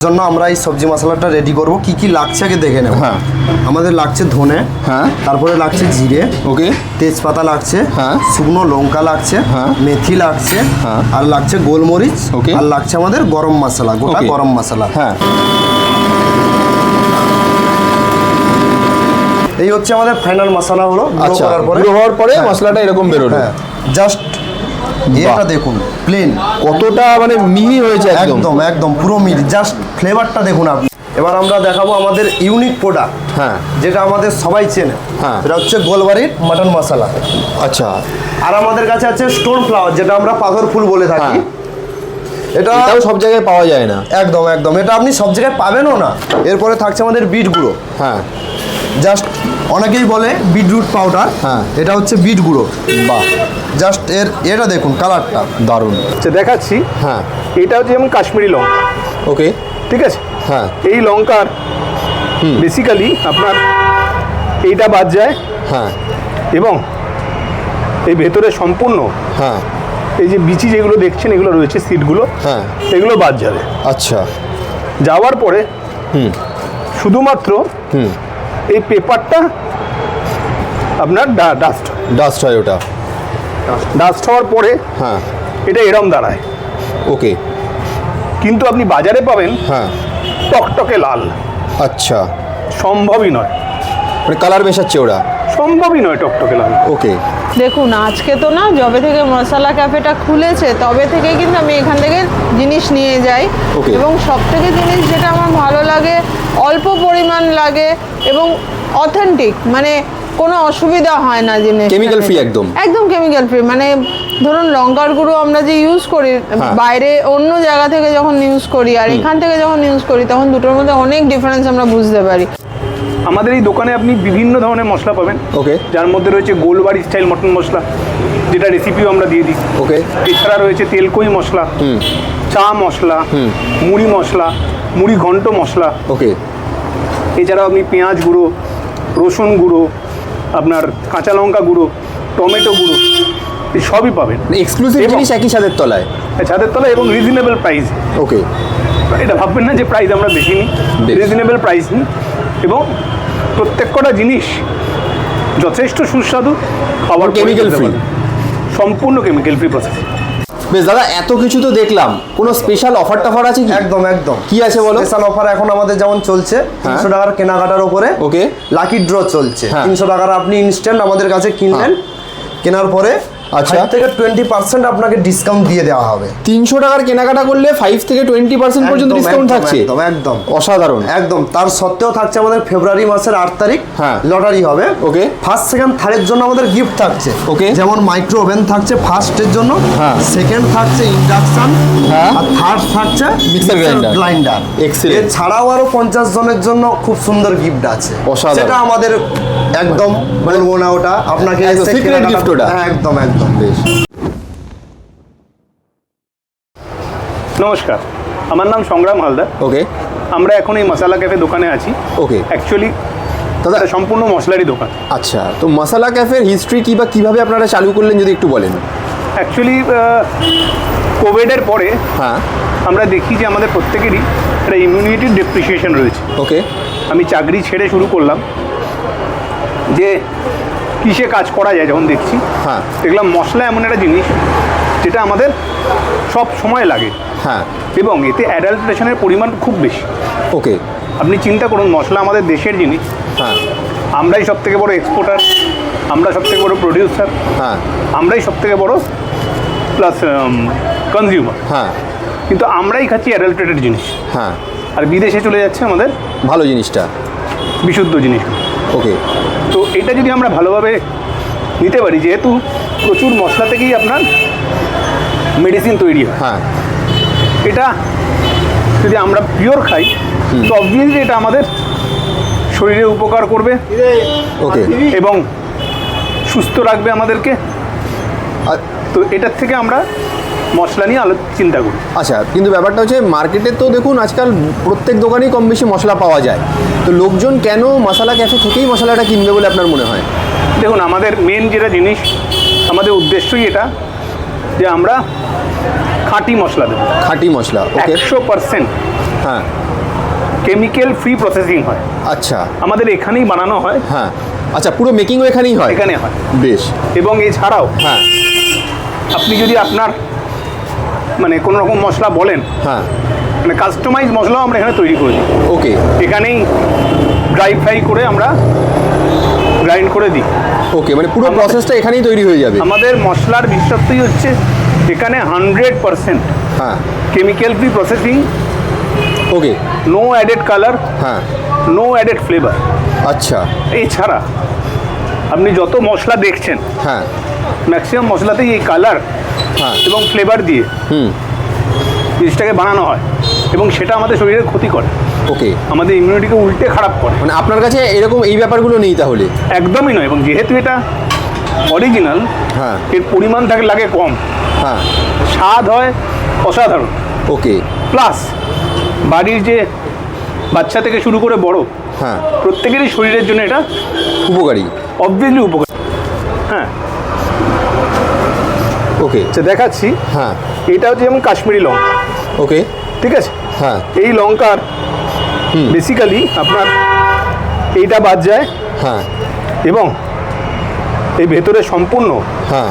জন্য আমরা এই সবজি মশলাটা রেডি করব কি কি লাগছে আগে দেখে নেব হ্যাঁ। আমাদের লাগছে ধনে হ্যাঁ তারপরে লাগছে জিরে ওকে তেজপাতা লাগছে হ্যাঁ। শুকনো লঙ্কা লাগছে হ্যাঁ। মেথি লাগছে হ্যাঁ। আর লাগছে গোলমরিচ ওকে। আর লাগছে আমাদের গরম মশলা গোটা গরম মশলা হ্যাঁ এই হচ্ছে আমাদের ফাইনাল মশলা হলো আচ্ছা করার পরে হওয়ার পরে। মশলাটা এরকম বেরোলো হ্যাঁ জাস্ট এটা দেখুন প্লেন কতটা মানে মিহি হয়েছে একদম। একদম পুরো মিল জাস্ট ফ্লেভারটা দেখুন আপনি। এবার আমরা দেখাবো আমাদের ইউনিক প্রোডাক্ট হ্যাঁ। যেটা আমাদের সবাই চেনে। হ্যাঁ। এটা হচ্ছে গোলবাড়ির মাটন মশলা আচ্ছা। আর আমাদের কাছে আছে স্টোন ফ্লাওয়ার যেটা আমরা পাথর ফুল বলে থাকি। হ্যাঁ। এটা সব জায়গায় পাওয়া যায় না। একদম একদম। এটা আপনি সব জায়গায় পাবেনও না। এরপরে থাকছে আমাদের বিট গুঁড়ো। হ্যাঁ। জাস্ট অনেকেই বলে বিটরুট পাউডার হ্যাঁ। এটা হচ্ছে বিট গুঁড়ো। বা জাস্ট এর এটা দেখুন কালারটা দারুণ। আচ্ছা দেখাচ্ছি। হ্যাঁ। এটা হচ্ছে যেমন কাশ্মীরি লঙ্কা ওকে ঠিক আছে? হ্যাঁ। এই লঙ্কার বেসিক্যালি আপনার এইটা বাদ যায়। হ্যাঁ। এবং এই ভেতরে সম্পূর্ণ হ্যাঁ। এই যে বিচি যেগুলো দেখছেন এগুলো রয়েছে সিটগুলো হ্যাঁ। এগুলো বাদ যাবে। আচ্ছা। যাওয়ার পরে হুম। শুধুমাত্র হুম। এই পেপারটা আপনার ডাস্ট ডাস্ট হয় ওটা। ডাস্ট হওয়ার পরে হ্যাঁ। এটা এরম দাঁড়ায়। ওকে কিন্তু আপনি বাজারে পাবেন হ্যাঁ। টকটকে লাল। আচ্ছা। সম্ভবই নয়। মানে কালার মেশাচ্ছে ওরা? সম্ভবই নয় টকটকে লাল। ওকে দেখুন আজকে তো না যবে থেকে মশলা ক্যাফেটা খুলেছে তবে থেকে কিন্তু আমি এখান থেকে জিনিস নিয়ে যাই। এবং সব থেকে জিনিস যেটা আমার ভালো লাগে অল্প পরিমাণ লাগে এবং অথেন্টিক মানে কোনো অসুবিধা হয় না জিনিস Chemical ফ্রি একদম। একদম কেমিক্যাল ফ্রি মানে ধরুন লঙ্কার গুঁড়ো আমরা যে ইউজ করি হ্যাঁ। বাইরে অন্য জায়গা থেকে যখন ইউজ করি আর এখান থেকে যখন ইউজ করি তখন দুটোর মধ্যে অনেক ডিফারেন্স আমরা বুঝতে পারি। আমাদের এই দোকানে আপনি বিভিন্ন ধরনের মশলা পাবেন। ওকে যার মধ্যে রয়েছে গোলবাড়ি স্টাইল মটন মশলা যেটা রেসিপিও আমরা দিয়ে দিই। ওকে এছাড়া রয়েছে তেলকই মশলা চা মশলা মুড়ি মশলা মুড়ি ঘন্ট মশলা। ওকে এছাড়াও আপনি পেঁয়াজ গুঁড়ো রসুন গুঁড়ো আপনার কাঁচা লঙ্কা গুঁড়ো টমেটো গুঁড়ো সবই পাবেন। এক্সক্লুসিভ এবং- জিনিস একই ছাদের তলায়? ছাদের তলায় এবং রিজনেবল প্রাইস ওকে এটা ভাববেন না যে প্রাইস আমরা বেশি নিই। রিজনেবল প্রাইস নিই এবং প্রত্যেক কটা জিনিস যথেষ্ট সুস্বাদু খাবার free। পারেন। সম্পূর্ণ কেমিক্যাল ফ্রি প্রসেস বেশ দাদা এত কিছু তো দেখলাম কোনো স্পেশাল অফার টাফার আছে কি একদম একদম কি আছে বলো? স্পেশাল অফার এখন আমাদের যেমন চলছে তিনশো টাকার কেনাকাটার উপরে ওকে লাকি ড্র চলছে হ্যাঁ। তিনশো টাকার আপনি ইনস্ট্যান্ট আমাদের কাছে কিনলেন কেনার পরে আচ্ছা। থেকে টোয়েন্টি পার্সেন্ট আপনাকে ডিসকাউন্ট দিয়ে দেওয়া হবে তিনশো টাকার কেনাকাটা করলে ফাইভ থেকে টোয়েন্টি পার্সেন্ট পর্যন্ত ডিসকাউন্ট থাকছে একদম একদম অসাধারণ একদম তার সত্ত্বেও থাকছে আমাদের ফেব্রুয়ারি মাসের আট তারিখ হ্যাঁ। লটারি হবে ওকে। ফার্স্ট সেকেন্ড থার্ডের জন্য আমাদের গিফট থাকছে ওকে। যেমন মাইক্রো ওভেন থাকছে ফার্স্টের জন্য হ্যাঁ। সেকেন্ড থাকছে ইন্ডাকশন হ্যাঁ। আর থার্ড থাকছে Mixer grinder। Grinder Excellent. এছাড়াও আরও পঞ্চাশ জনের জন্য খুব সুন্দর গিফট আছে অসাধারণ। সেটা আমাদের একদম বলব না ওটা আপনাকে gift ওটা। হ্যাঁ, একদম একদম নমস্কার আমার নাম সংগ্রাম হালদার। ওকে আমরা এখন এই মশালা ক্যাফে দোকানে আছি। ওকে অ্যাকচুয়ালি দাদা সম্পূর্ণ মশলারই দোকান। আচ্ছা তো মশালা ক্যাফের হিস্ট্রি কী বা কীভাবে আপনারা চালু করলেন যদি একটু বলেন? অ্যাকচুয়ালি কোভিডের পরে হ্যাঁ। আমরা দেখি যে আমাদের প্রত্যেকেরই একটা ইমিউনিটি ডেপ্রিসিয়েশন রয়েছে। ওকে আমি চাকরি ছেড়ে শুরু করলাম যে কিসে কাজ করা যায় যখন দেখছি হ্যাঁ। দেখলাম মশলা এমন একটা জিনিস যেটা আমাদের সব সময় লাগে। হ্যাঁ। এবং এতে অ্যাডাল্ট্রেশনের পরিমাণ খুব বেশি। ওকে। আপনি চিন্তা করুন মশলা আমাদের দেশের জিনিস। হ্যাঁ। আমরাই সব থেকে বড় এক্সপোর্টার আমরা সব থেকে বড় প্রডিউসার হ্যাঁ। আমরাই সব থেকে বড় প্লাস কনজিউমার হ্যাঁ। কিন্তু আমরাই খাচ্ছি অ্যাডাল্ট্রেটেড জিনিস। হ্যাঁ। আর বিদেশে চলে যাচ্ছে আমাদের ভালো জিনিসটা। বিশুদ্ধ জিনিসগুলো ওকে তো এটা যদি আমরা ভালোভাবে নিতে পারি যেহেতু প্রচুর মশলা থেকেই আপনার মেডিসিন তৈরি হয়। হ্যাঁ। এটা যদি আমরা পিওর খাই তো অবভিয়াসলি এটা আমাদের শরীরে উপকার করবে। ওকে এবং সুস্থ রাখবে আমাদেরকে। আর তো এটার থেকে আমরা মশলা নিয়ে আলো চিন্তা করি আচ্ছা কিন্তু ব্যাপারটা হচ্ছে মার্কেটে তো দেখুন আজকাল প্রত্যেক দোকানেই কম বেশি মশলা পাওয়া যায়। তো লোকজন কেন মশলা ক্যাফে থেকেই মশলাটা কিনবে বলে আপনার মনে হয়? দেখুন আমাদের মেন যেটা জিনিস আমাদের উদ্দেশ্যই এটা যে আমরা খাঁটি মশলা দেবো। খাঁটি মশলা একশো পার্সেন্ট হ্যাঁ। কেমিক্যাল ফ্রি প্রসেসিং হয়। আচ্ছা। আমাদের এখানেই বানানো হয়। হ্যাঁ। আচ্ছা পুরো মেকিংও এখানেই হয়? এখানে হয়। বেশ। এবং এছাড়াও হ্যাঁ। আপনি যদি আপনার মানে কোনো রকম মশলা বলেন। হ্যাঁ। মানে কাস্টমাইজ মশলাও আমরা এখানে তৈরি করে দিই। ওকে। এখানেই ড্রাই ফ্রাই করে আমরা গ্রাইন্ড করে দিই। ওকে মানে পুরো প্রসেসটা এখানেই তৈরি হয়ে যাবে। আমাদের মশলার বিশেষত্বই হচ্ছে এখানে হান্ড্রেড পারসেন্ট হ্যাঁ। Chemical free processing okay. No added colour হ্যাঁ। নো অ্যাডেড ফ্লেভার আচ্ছা। এছাড়া আপনি যত মশলা দেখছেন হ্যাঁ। ম্যাক্সিমাম মশলাতেই এই কালার এবং ফ্লেভার দিয়ে হুম। জিনিসটাকে বানানো হয় এবং সেটা আমাদের শরীরের ক্ষতি করে। ওকে। আমাদের ইমিউনিটিকে উল্টে খারাপ করে। মানে আপনার কাছে এরকম এই ব্যাপারগুলো নেই তাহলে? একদমই নয় এবং যেহেতু এটা অরিজিনাল হ্যাঁ। এর পরিমাণ থাকে লাগে কম। হ্যাঁ। স্বাদ হয় অসাধারণ। ওকে। প্লাস বাড়ির যে বাচ্চা থেকে শুরু করে বড় হ্যাঁ। প্রত্যেকেরই শরীরের জন্য এটা উপকারী। অবভিয়াসলি উপকারী। হ্যাঁ। ওকে আচ্ছা দেখাচ্ছি। হ্যাঁ। এটা হচ্ছে যেমন কাশ্মীরি লঙ্কা। ওকে ঠিক আছে? হ্যাঁ। এই লঙ্কার বেসিক্যালি আপনার এইটা বাদ যায়। হ্যাঁ। এবং এই ভেতরে সম্পূর্ণ হ্যাঁ।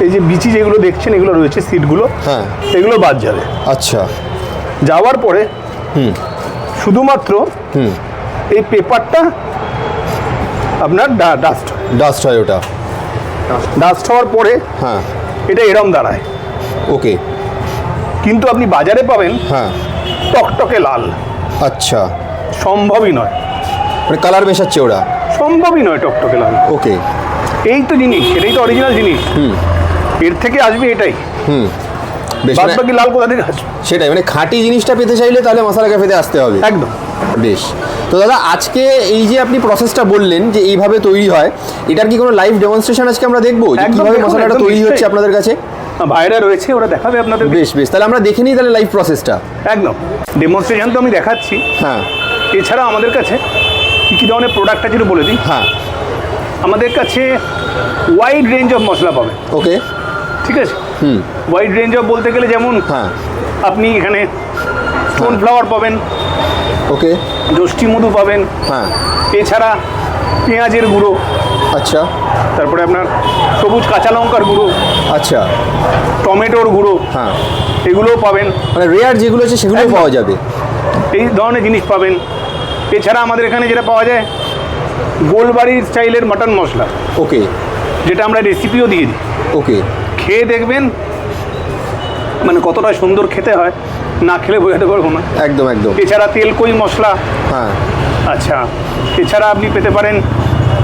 এই যে বিচি যেগুলো দেখছেন এগুলো রয়েছে সিটগুলো হ্যাঁ। এগুলো বাদ যাবে। আচ্ছা। যাওয়ার পরে হুম। শুধুমাত্র হুম। এই পেপারটা আপনার ডাস্ট ডাস্ট হয়। ওটা। ডাস্ট হওয়ার পরে হ্যাঁ। এটা এরম দাঁড়ায়। ওকে। কিন্তু আপনি বাজারে পাবেন হ্যাঁ। টকটকে লাল। আচ্ছা। সম্ভবই নয়। মানে কালার মেশাচ্ছে ওরা। সম্ভবই নয় টকটকে লাল। ওকে। এই তো জিনিস এটাই তো অরিজিনাল জিনিস। হুম। এর থেকে আসবে এটাই। হুম। বেশ বাদ মানে- বাকি লাল কোথা থেকে আসবে? সেটাই মানে খাঁটি জিনিসটা পেতে চাইলে তাহলে মশলা ক্যাফেতে আসতে হবে। একদম। বেশ। তো দাদা আজকে এই যে আপনি প্রসেসটা বললেন যে এইভাবে তৈরি হয় এটার কি কোনো লাইভ ডেমনস্ট্রেশন আজকে আমরা দেখব? কীভাবে মশলাটা তৈরি হচ্ছে আপনাদের কাছে? ভাইরা রয়েছে ওরা দেখাবে আপনাদের। বেশ বেশ তাহলে আমরা দেখে নিই তাহলে লাইভ প্রসেসটা একদম। ডেমনস্ট্রেশন তো আমি দেখাচ্ছি। হ্যাঁ। এছাড়া আমাদের কাছে কী কী ধরনের প্রোডাক্ট আছে বলে দিই? হ্যাঁ। আমাদের কাছে ওয়াইড রেঞ্জ অফ মশলা পাবে ওকে। ঠিক আছে? হুম। ওয়াইড রেঞ্জ অফ বলতে গেলে যেমন হ্যাঁ। আপনি এখানে স্টোন ফ্লাওয়ার পাবেন? ওকে। যষ্টি মধু পাবেন। হ্যাঁ। এছাড়া পেঁয়াজের গুঁড়ো। আচ্ছা। তারপরে আপনার সবুজ কাঁচা লঙ্কার গুঁড়ো। আচ্ছা। টমেটোর গুঁড়ো। হ্যাঁ। এগুলোও পাবেন। মানে রেয়ার যেগুলো আছে সেগুলো পাওয়া যাবে। এই ধরনের জিনিস পাবেন। এছাড়া আমাদের এখানে যেটা পাওয়া যায় গোলবাড়ির স্টাইলের মাটন মশলা। ওকে। যেটা আমরা রেসিপিও দিয়ে দিই। ওকে। খেয়ে দেখবেন মানে কতটা সুন্দর খেতে হয়। না খেলে বোঝাতে পারব না। একদম একদম। এছাড়া তেল কই মশলা? হ্যাঁ। আচ্ছা এছাড়া আপনি পেতে পারেন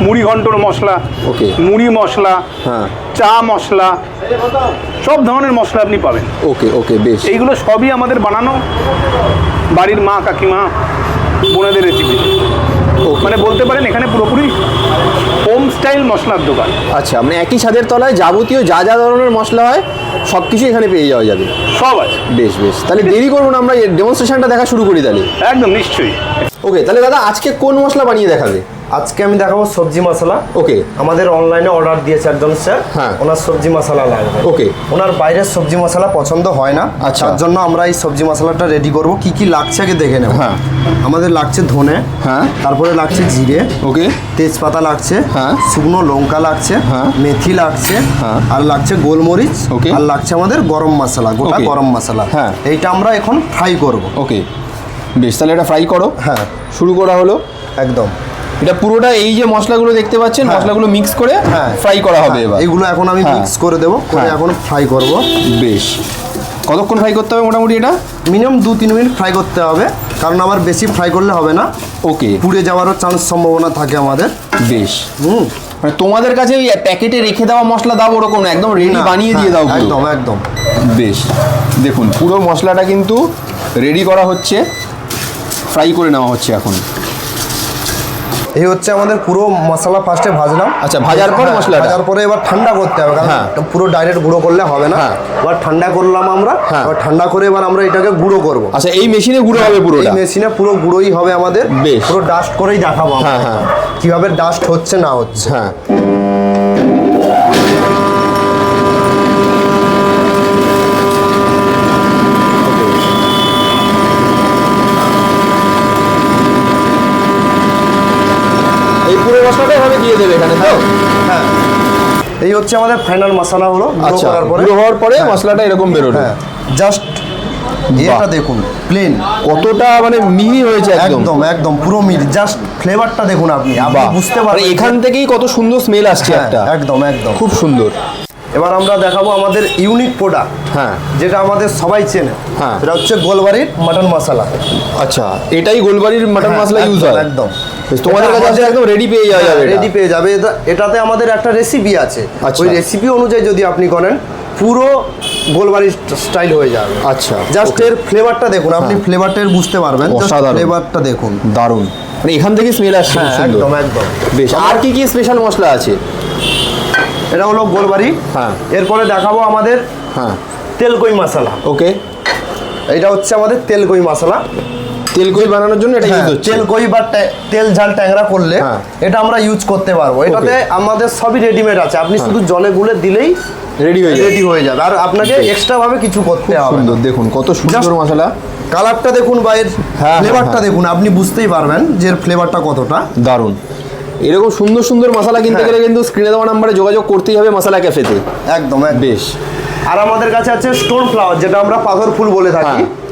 মুড়ি ঘন্টর মশলা ওকে। মুড়ি মশলা হ্যাঁ। চা মশলা সব ধরনের মশলা আপনি পাবেন। ওকে ওকে বেশ। এইগুলো সবই আমাদের বানানো বাড়ির মা কাকিমা বোনেদের রেসিপি মানে বলতে পারেন এখানে পুরোপুরি স্টাইল মশলার দোকান। আচ্ছা মানে একই ছাদের তলায় যাবতীয় যা যা ধরনের মশলা হয় সব কিছু এখানে পেয়ে যাওয়া যাবে। সব আছে। বেশ বেশ। তাহলে দেরি করব না আমরা ডেমনস্ট্রেশনটা দেখা শুরু করি তাহলে। একদম নিশ্চয়ই। ওকে তাহলে দাদা আজকে কোন মশলা বানিয়ে দেখাবে আজকে আমি দেখাবো সবজি মশলা। ওকে আমাদের অনলাইনে অর্ডার দিয়েছে একজন স্যার হ্যাঁ। ওনার সবজি মশলা লাগবে। ওকে ওনার বাইরের সবজি মশলা পছন্দ হয় না। আচ্ছা। তার জন্য আমরা এই সবজি মশলাটা রেডি করব। কি কি লাগছে আগে দেখে নেব। হ্যাঁ। আমাদের লাগছে ধনে। হ্যাঁ। তারপরে লাগছে জিরে। ওকে তেজপাতা লাগছে। হ্যাঁ। শুকনো লঙ্কা লাগছে। হ্যাঁ। মেথি লাগছে। হ্যাঁ। আর লাগছে গোলমরিচ। ওকে। আর লাগছে আমাদের গরম মশলা গোটা গরম মশলা। হ্যাঁ। এইটা আমরা এখন ফ্রাই করব। ওকে বেশ তাহলে এটা ফ্রাই করো। হ্যাঁ। শুরু করা হলো। একদম। এটা পুরোটা এই যে মশলাগুলো দেখতে পাচ্ছেন হ্যাঁ। মশলাগুলো মিক্স করে হ্যাঁ। ফ্রাই করা হবে হ্যাঁ, এবার। এগুলো এখন আমি হ্যাঁ। মিক্স করে দেবো করে হ্যাঁ। এখন ফ্রাই করব। বেশ। কতক্ষণ ফ্রাই করতে হবে মোটামুটি এটা? মিনিমাম দু তিন মিনিট ফ্রাই করতে হবে কারণ আবার বেশি ফ্রাই করলে হবে না। ওকে পুড়ে যাওয়ারও চান্স সম্ভাবনা থাকে আমাদের। বেশ। হুম। মানে তোমাদের কাছে ওই প্যাকেটে রেখে দেওয়া মশলা দাও ওরকম না একদম রেডি বানিয়ে দিয়ে হ্যাঁ, দাও একদম একদম। বেশ। দেখুন পুরো মশলাটা কিন্তু রেডি করা হচ্ছে। ফ্রাই করে নেওয়া হচ্ছে এখন এই হচ্ছে আমাদের পুরো মশলা ফার্স্টে ভাজলাম আচ্ছা, ভাজার পর হ্যাঁ, মশলাটা? ভাজার পরে এবার ঠান্ডা করতে হবে কারণ হ্যাঁ। পুরো ডাইরেক্ট গুঁড়ো করলে হবে না হ্যাঁ। এবার ঠান্ডা করলাম আমরা। এবার ঠান্ডা করে এবার আমরা এটাকে গুঁড়ো করব আচ্ছা এই মেশিনে গুঁড়ো হবে পুরো এই মেশিনে পুরো গুঁড়োই হবে আমাদের বেশ। পুরো ডাস্ট করেই দেখাবো। হ্যাঁ, হ্যাঁ। কীভাবে ডাস্ট হচ্ছে না হচ্ছে হ্যাঁ মশলাটা এভাবে দিয়ে দেবে এখানে তো? হ্যাঁ। এই হচ্ছে আমাদের ফাইনাল মশলা হলো আচ্ছা গুঁড়ো হওয়ার পরে মশলাটা এরকম হ্যাঁ। জাস্ট এটা দেখুন প্লেন কতটা মানে মিহি হয়েছে একদম। একদম পুরো মিল জাস্ট ফ্লেভারটা দেখুন আপনি আপনি বুঝতে মানে পারবেন এখান থেকেই কত সুন্দর স্মেল আসছে হ্যাঁ, একটা। একদম একদম। খুব সুন্দর। এবার আমরা দেখাবো আমাদের ইউনিক প্রোডাক্ট হ্যাঁ। যেটা আমাদের সবাই চেনে। হ্যাঁ। সেটা হচ্ছে গোলবাড়ির মাটন মশলা আচ্ছা এটাই গোলবাড়ির মাটন হ্যাঁ, মশলা ইউজ হয়? একদম। তোমাদের কাছে একদম রেডি পেয়ে যাওয়া যাবে রেডি পেয়ে যাবে। এটা- এটাতে আমাদের একটা রেসিপি আছে। আচ্ছা। ওই রেসিপি অনুযায়ী যদি আপনি করেন পুরো গোলবাড়ির স্টাইল হয়ে যাবে। আচ্ছা জাস্ট এর ফ্লেভারটা দেখুন আপনি ফ্লেভারটা বুঝতে পারবেন। ফ্লেভারটা দেখুন। দারুণ। মানে এখান থেকে স্মেল আসছে হ্যাঁ একদম একদম। বেশ আর কি কি স্পেশাল মশলা আছে? এটা হলো গোলবাড়ি। হ্যাঁ। এরপরে দেখাবো আমাদের হ্যাঁ। তেলকই মশলা। ওকে এটা হচ্ছে আমাদের তেলকই মশলা। তেলকই বানানোর জন্য এটা ইউজ হ্যাঁ, হচ্ছে। তেল কই বা তেল ঝাল ট্যাংরা করলে হ্যাঁ। এটা আমরা ইউজ করতে পারব। এটাতে আমাদের সবই রেডিমেড আছে। আপনি শুধু জলে গুলে দিলেই রেডি হয়ে রেডি হয়ে যাবে। আর আপনাকে এক্সট্রা ভাবে কিছু করতে হবে। সুন্দর দেখুন কত সুন্দর মশলা। কালারটা দেখুন বা এর হ্যাঁ, ফ্লেভারটা হ্যাঁ। দেখুন আপনি বুঝতেই পারবেন যে ফ্লেভারটা কতটা। দারুণ। এরকম সুন্দর সুন্দর মশলা কিনতে হ্যাঁ। গেলে কিন্তু স্ক্রিনে দেওয়া নাম্বারে যোগাযোগ করতেই হবে মশলা ক্যাফেতে একদম বেশ। আর আমাদের কাছে আছে স্টোন ফ্লাওয়ার যেটা আমরা পাথর ফুল বলে থাকি। হ্যাঁ।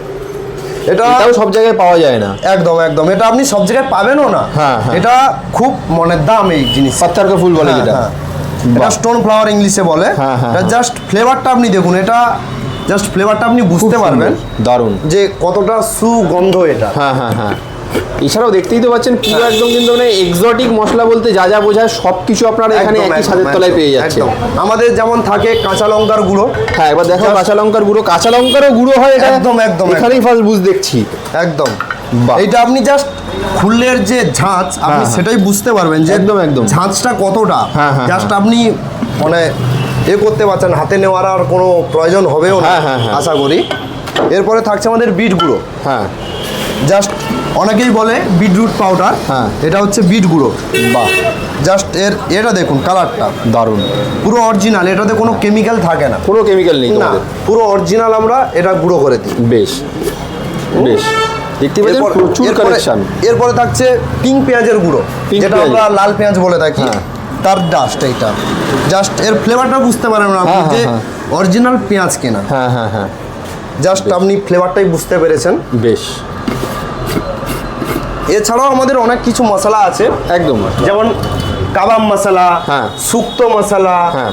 এটাও সব জায়গায় পাওয়া যায় না। একদম একদম। এটা আপনি সব জায়গায় পাবেনও না। হ্যাঁ, হ্যাঁ। এটা খুব মানে দাম এই জিনিস পাত্তার ফুল বলে হ্যাঁ, যেটা। হ্যাঁ। এটা স্টোন ফ্লাওয়ার ইংলিশে বলে। এটা। জাস্ট ফ্লেভারটা আপনি দেখুন এটা জাস্ট ফ্লেভারটা আপনি বুঝতে পারবেন দারুণ। যে কতটা সুগন্ধ এটা। হ্যাঁ হ্যাঁ হ্যাঁ। এছাড়াও দেখতেই তো পাচ্ছেন পুরো একদম কিন্তু মানে এক্সোটিক মশলা বলতে যা যা বোঝায় সব কিছু আপনারা এখানে একই ছাদের তলায় পেয়ে যাচ্ছে। আমাদের যেমন থাকে কাঁচা লঙ্কার গুঁড়ো হ্যাঁ এবার দেখো কাঁচা লঙ্কার গুঁড়ো কাঁচা লঙ্কারও গুঁড়ো হয় এটা একদম, একদম, এখানেই ফার্স্ট বুঝ দেখছি একদম। এইটা আপনি জাস্ট খুললের যে ঝাঁচ আপনি হ্যাঁ। সেটাই বুঝতে পারবেন যে একদম, একদম। ঝাঁচটা কতটা হ্যাঁ, হ্যাঁ, জাস্ট হ্যাঁ। আপনি মানে এ করতে পারছেন হাতে নেওয়ার আর কোনো প্রয়োজন হবেও না হ্যাঁ, হ্যাঁ, হ্যাঁ। আশা করি এরপরে থাকছে আমাদের বিট গুঁড়ো হ্যাঁ জাস্ট অনেকেই বলে বিটরুট পাউডার। হ্যাঁ। এটা হচ্ছে বিট গুঁড়ো। বাহ। জাস্ট এর এটা দেখুন কালারটা। দারুণ। পুরো অরিজিনাল এটাতে কোনো কেমিক্যাল থাকে না। কোনো কেমিক্যাল নেই না পুরো অরিজিনাল আমরা এটা গুঁড়ো করে দিই। বেশ। বেশ। দেখতে পাচ্ছেন প্রচুর এরপরে- কালেকশন এরপরে থাকছে পিঙ্ক পেঁয়াজের গুঁড়ো যেটা আমরা লাল পেঁয়াজ বলে থাকি। হ্যাঁ। তার ডাস্ট এইটা। জাস্ট এর ফ্লেভারটা বুঝতে পারেন না আপনি হ্যাঁ, যে হ্যাঁ, অরিজিনাল পেঁয়াজ কেনা। হ্যাঁ হ্যাঁ হ্যাঁ। জাস্ট আপনি ফ্লেভারটাই বুঝতে পেরেছেন। বেশ। এছাড়াও আমাদের অনেক কিছু মশলা আছে। একদম। যেমন কাবাব মশলা হ্যাঁ। শুক্তো মশলা হ্যাঁ।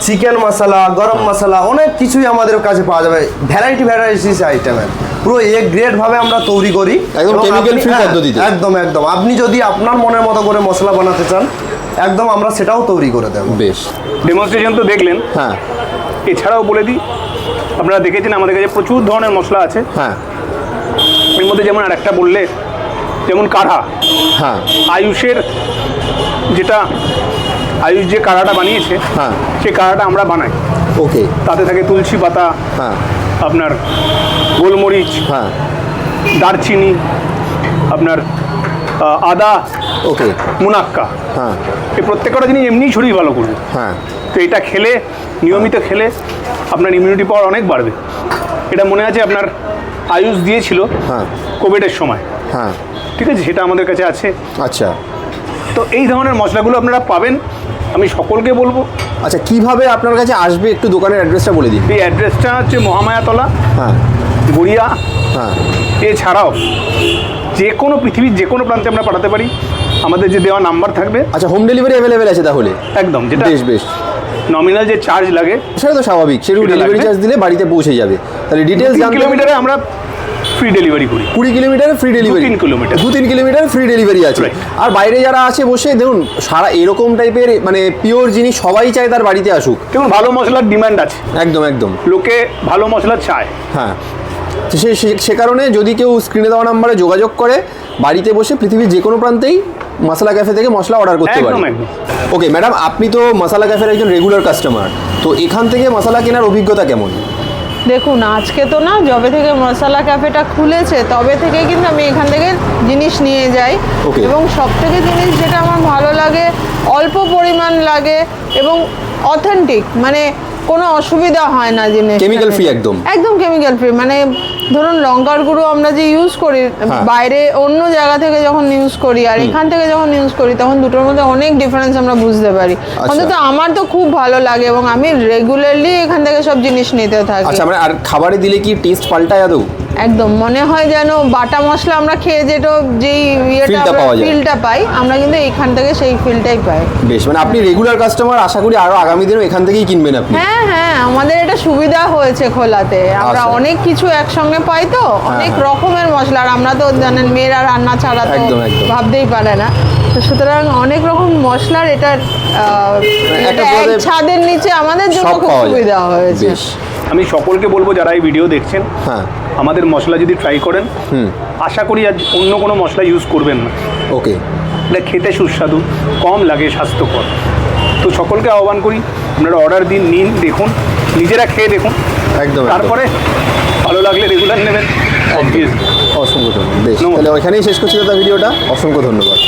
চিকেন মশলা গরম মশলা অনেক কিছুই আমাদের কাছে পাওয়া যাবে। ভ্যারাইটি ভ্যারাইটিস আইটেমের পুরো এ গ্রেড ভাবে আমরা তৈরি করি। একদম আপনি- হ্যাঁ, পদ্ধতিতে। একদম একদম। আপনি যদি আপনার মনের মতো করে মশলা বানাতে চান একদম আমরা সেটাও তৈরি করে দেব। বেশ। ডেমনস্ট্রেশন তো দেখলেন। হ্যাঁ। এছাড়াও বলে দিই আপনারা দেখেছেন আমাদের কাছে প্রচুর ধরনের মশলা আছে। হ্যাঁ। এর মধ্যে যেমন আর একটা বললে যেমন কাঢ়া হ্যাঁ। আয়ুষের যেটা আয়ুষ যে কাঢ়াটা বানিয়েছে হ্যাঁ। সেই কাঢ়াটা আমরা বানাই। ওকে। তাতে থাকে তুলসী পাতা হ্যাঁ। আপনার গোলমরিচ হ্যাঁ। দারচিনি আপনার আদা ওকে। মুনাক্কা। হ্যাঁ। এই প্রত্যেকটা জিনিস এমনিই শরীর ভালো করবে। হ্যাঁ। তো এটা খেলে নিয়মিত খেলে আপনার ইমিউনিটি পাওয়ার অনেক বাড়বে। এটা মনে আছে আপনার আয়ুষ দিয়েছিল হ্যাঁ। কোভিডের সময়। হ্যাঁ। ঠিক আছে সেটা আমাদের কাছে আছে। আচ্ছা। তো এই ধরনের মশলাগুলো আপনারা পাবেন আমি সকলকে বলব। আচ্ছা কীভাবে আপনার কাছে আসবে একটু দোকানের অ্যাড্রেসটা বলে দিন। এই অ্যাড্রেসটা হচ্ছে মহামায়াতলা হ্যাঁ। গড়িয়া। হ্যাঁ। এছাড়াও যে কোনো পৃথিবীর যে কোনো প্রান্তে আমরা পাঠাতে পারি। আমাদের যে দেওয়া নাম্বার থাকবে। আচ্ছা হোম ডেলিভারি অ্যাভেলেবেল আছে তাহলে? একদম যেটা বেশ বেশ। নমিনাল যে চার্জ লাগে সেটা তো স্বাভাবিক। সেটা ডেলিভারি চার্জ দিলে বাড়িতে পৌঁছে যাবে। তাহলে ডিটেলস কিলোমিটারে আমরা ফ্রি ডেলিভারি করি। কুড়ি কিলোমিটার ফ্রি ডেলিভারি তিন কিলোমিটার। দু তিন কিলোমিটার ফ্রি ডেলিভারি আছে। আর বাইরে যারা আছে বসে দেখুন সারা এরকম টাইপের মানে পিওর জিনিস সবাই চায় তার বাড়িতে আসুক। দেখুন ভালো মশলার ডিমান্ড আছে। একদম একদম। লোকে ভালো মশলা চায়। হ্যাঁ। সে সে- কারণে যদি কেউ স্ক্রিনে দেওয়া নাম্বারে যোগাযোগ করে বাড়িতে বসে পৃথিবীর যে কোনো প্রান্তেই মশলা ক্যাফে থেকে মশলা অর্ডার করতে পারে। একদম, একদম। ওকে ম্যাডাম আপনি তো মশলা ক্যাফের একজন রেগুলার কাস্টমার তো এখান থেকে মশলা কেনার অভিজ্ঞতা কেমন? দেখুন আজকে তো না যবে থেকে মশালা ক্যাফেটা খুলেছে তবে থেকে কিন্তু আমি এখান থেকে জিনিস নিয়ে যাই। এবং সব থেকে জিনিস যেটা আমার ভালো লাগে অল্প পরিমাণ লাগে এবং অথেন্টিক মানে কোনো অসুবিধা হয় না জিনিস কেমিক্যাল ফ্রি একদম। একদম কেমিক্যাল ফ্রি মানে ধরুন লঙ্কার গুঁড়ো আমরা যে ইউজ করি হ্যাঁ। বাইরে অন্য জায়গা থেকে যখন ইউজ করি আর এখান থেকে যখন ইউজ করি তখন দুটোর মধ্যে অনেক ডিফারেন্স আমরা বুঝতে পারি। অন্তত আমার তো খুব ভালো লাগে এবং আমি রেগুলারলি এখান থেকে সব জিনিস নিতে থাকি। আচ্ছা মানে আর খাবারে দিলে কি টেস্ট পাল্টায় আদৌ? একদম মনে হয় যেন বাটা মশলা আমরা খেয়ে যেটা যেই ইয়েটা যায়। ফিলটা পাই আমরা কিন্তু এখান থেকে সেই ফিলটাই পাই বেশ মানে আপনি রেগুলার কাস্টমার আশা করি আরও আগামী দিনেও এখান থেকেই কিনবেন আপনি হ্যাঁ হ্যাঁ আমাদের এটা সুবিধা হয়েছে খোলাতে আমরা আচ্ছা। অনেক কিছু একসঙ্গে পাই তো অনেক হ্যাঁ। রকমের মশলা আর আমরা তো জানেন মেয়েরা রান্না ছাড়া তো। ভাবতেই পারে না তো সুতরাং অনেক রকম মশলার এটা একটা এক ছাদের নিচে আমাদের জন্য খুব সুবিধা হয়েছে। আমি সকলকে বলব যারা এই ভিডিও দেখছেন হ্যাঁ। আমাদের মশলা যদি ট্রাই করেন আশা করি আজ অন্য কোনো মশলা ইউজ করবেন না। ওকে। এটা খেতে সুস্বাদু কম লাগে স্বাস্থ্যকর। তো সকলকে আহ্বান করি আপনারা অর্ডার দিন নিন দেখুন নিজেরা খেয়ে দেখুন। একদম। তারপরে ভালো লাগলে রেগুলার নেবেন। অসংখ্য ধন্যবাদ। বেশ তাহলে ওইখানেই শেষ করছি দাদা ভিডিওটা। অসংখ্য ধন্যবাদ।